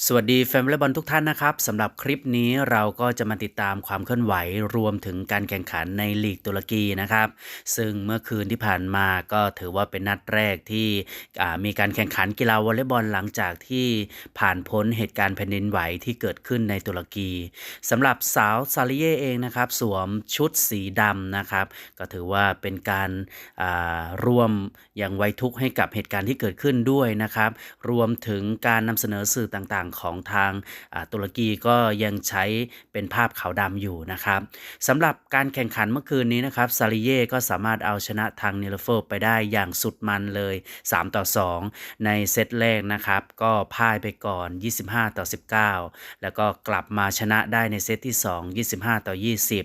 สวัสดีแฟนวลบอลทุกท่านนะครับสำหรับคลิปนี้เราก็จะมาติดตามความเคลื่อนไหวรวมถึงการแข่งขันในลีกตุรกีนะครับ ซึ่งเมื่อคืนที่ผ่านมาก็ถือว่าเป็นนัดแรกที่มีการแข่งขันกีฬาวอลเลย์บอลหลังจากที่ผ่านพ้นเหตุการณ์แผ่นดินไหวที่เกิดขึ้นในตุรกีสำหรับสาวซาลิเย่เองนะครับ สวมชุดสีดำนะครับ ก็ถือว่าเป็นการร่วมอย่างไว้ทุกข์ให้กับเหตุการณ์ที่เกิดขึ้นด้วยนะครับ รวมถึงการนำเสนอสื่อต่างๆของทางตุรกีก็ยังใช้เป็นภาพขาวดำอยู่นะครับสำหรับการแข่งขันเมื่อคืนนี้นะครับซาลิเย่ก็สามารถเอาชนะทางเนลเฟอร์ไปได้อย่างสุดมันเลย 3 ต่อ 2 ในเซตแรกนะครับก็พ่ายไปก่อน 25 ต่อ 19 แล้วก็กลับมาชนะได้ในเซตที่ 2 25 ต่อ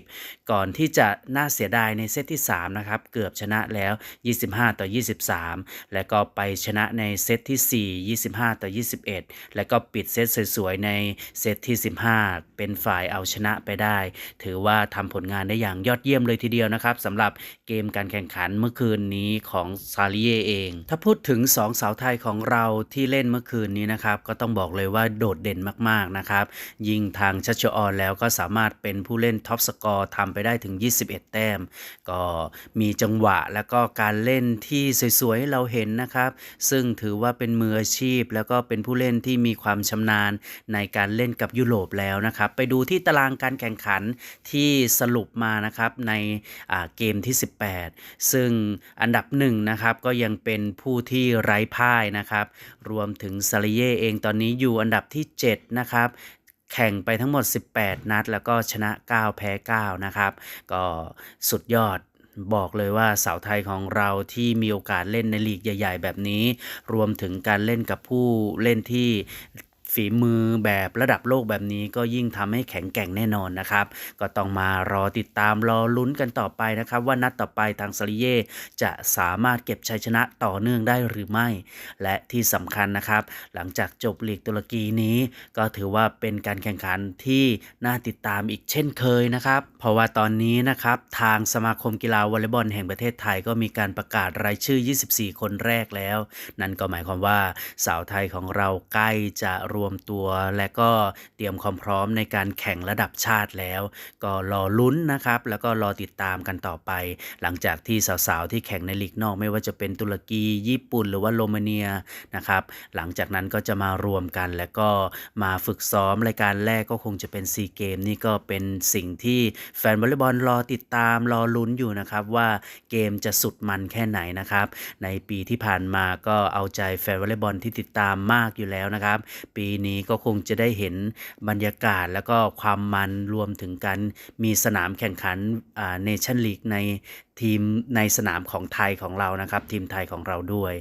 20 ก่อนที่จะน่าเสียดายในเซตที่ 3 นะครับ เกือบชนะแล้ว 25 ต่อ 23 แล้วก็ไปชนะในเซตที่ 4 25 ต่อ 21 แล้วก็ปิดเซตสวยๆในเซตที่ 15 เป็นฝ่ายเอาชนะไปได้ ถือว่าทำผลงานได้อย่างยอดเยี่ยมเลยทีเดียวนะครับสำหรับเกมการแข่งขันเมื่อคืนนี้ของซาลิเยเอง ถ้าพูดถึง 2 สาวไทยของเราที่เล่นเมื่อคืนนี้นะครับก็ต้องบอกเลยว่าโดดเด่นมากๆนะครับยิงทางชัชออนแล้วก็สามารถเป็นผู้เล่นท็อปสกอร์ทำไปได้ถึง 21 แต้ม ก็มีจังหวะแล้วก็การเล่นที่สวยๆให้เราเห็นนะครับ ซึ่งถือว่าเป็นมืออาชีพแล้วก็เป็นผู้เล่นที่มีความชำนาญในการเล่นกับยุโรปแล้วนะครับ ไปดูที่ตารางการแข่งขันที่สรุปมานะครับในเกมที่ 18 ซึ่งอันดับหนึ่งนะครับก็ยังเป็นผู้ที่ไร้พ่ายนะครับ รวมถึงซาลิเย่เองตอนนี้อยู่อันดับที่ 7 นะครับแข่งไปทั้งหมด 18 นัด แล้วก็ชนะ 9 แพ้ 9 นะครับ ก็สุดยอดบอกเลยว่าสาวไทยของเราที่มีโอกาสเล่นในลีกใหญ่ ๆ แบบนี้ รวมถึงการเล่นกับผู้เล่นที่ ฝีมือแบบระดับโลกแบบนี้ก็ยิ่งทำให้แข็งแกร่งแน่นอนนะครับ ก็ต้องมารอติดตามรอลุ้นกันต่อไปนะครับ ว่านัดต่อไปทางซาลิเย่จะสามารถเก็บชัยชนะต่อเนื่องได้หรือไม่ และที่สำคัญนะครับ หลังจากจบลีกตุรกีนี้ ก็ถือว่าเป็นการแข่งขันที่น่าติดตามอีกเช่นเคยนะครับ เพราะว่าตอนนี้นะครับทางสมาคมกีฬาวอลเลย์บอลแห่งประเทศไทยก็มีการประกาศรายชื่อ 24 คนแรกแล้ว นั่นก็หมายความว่าสาวไทยของเราใกล้จะรวมตัว และก็เตรียมความพร้อมในการแข่งระดับชาติแล้ว ก็รอลุ้นนะครับ แล้วก็รอติดตามกันต่อไป หลังจากที่สาวๆ ที่แข่งในลีกนอก ไม่ว่าจะเป็นตุรกีญี่ปุ่น หรือว่าโรมาเนียนะครับ หลังจากนั้นก็จะมารวมกันแล้วก็มาฝึกซ้อมรายการแรกก็คงจะเป็นซีเกมนี่ก็เป็นสิ่งที่แฟนวอลเลย์บอลรอติดตามรอลุ้นอยู่นะครับว่าเกมจะสุดมันแค่ไหนนะครับ ในปีที่ผ่านมาก็เอาใจแฟนวอลเลย์บอลที่ติดตามมากอยู่แล้วนะครับ ปีปีนี้ก็คงจะได้เห็นบรรยากาศแล้วก็ความมันรวมถึงการมีสนามแข่งขันเนชั่นลีกใน ทีมในสนามของไทยของเรานะครับ ทีมไทยของเราด้วย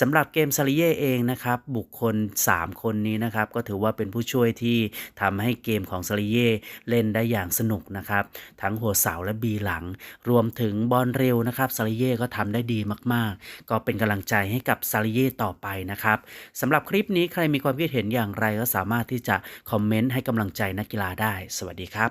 สำหรับเกมซาลิเย่เองนะครับ บุคคล 3 คนนี้นะครับ ก็ถือว่าเป็นผู้ช่วยที่ทำให้เกมของซาลิเย่เล่นได้อย่างสนุกนะครับ ทั้งหัวเสาและบีหลัง รวมถึงบอลเร็วนะครับซาลิเย่ก็ทำได้ดีมาก ๆ ก็เป็นกำลังใจให้กับซาลิเย่ต่อไปนะครับสำหรับคลิปนี้ใครมีความคิดเห็นอย่างไรก็สามารถที่จะคอมเมนต์ให้กำลังใจนักกีฬาได้ สวัสดีครับ